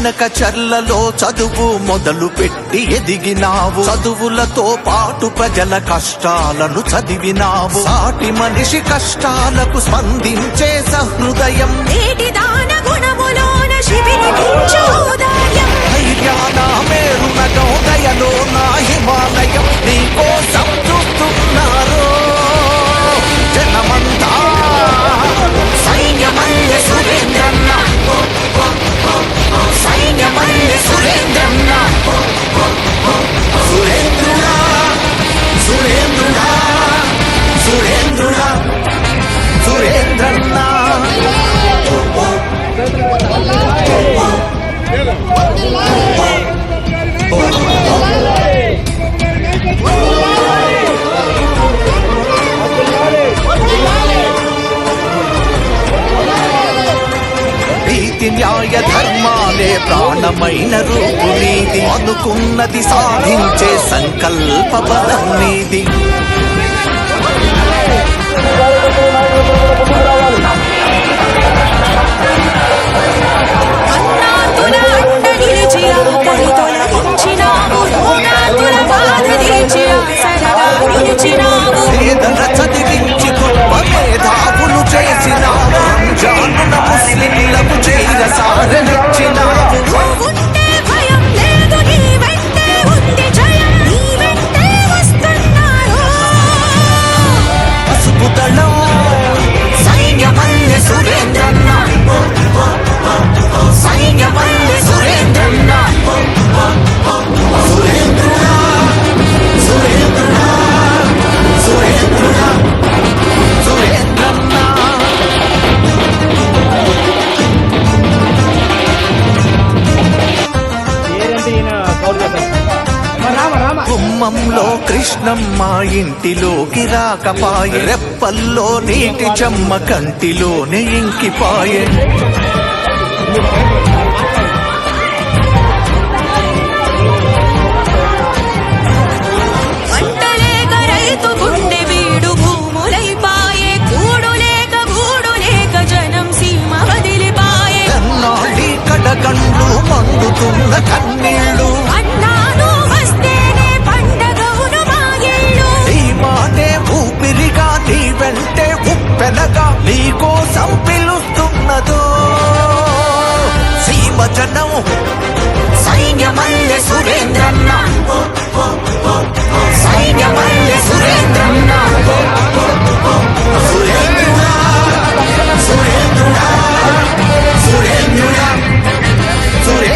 వెనక చర్లలో చదువు మొదలు పెట్టి ఎదిగినావు. చదువులతో పాటు ప్రజల కష్టాలను చదివినావు. సాటి మనిషి కష్టాలకు స్పందించి నీతి న్యాయ ధర్మాలే ప్రాణమైన రూపు నీతి అనుకున్నది సాధించే సంకల్ప బలం నీతి చిరా ஆரம்பிச்சினார் కుమ్మంలో కృష్ణమ్మ ఇంటిలోకి రాకపాయె. రెప్పల్లో నీటి చెమ్మ కంటిలోనే ఇంకిపాయే.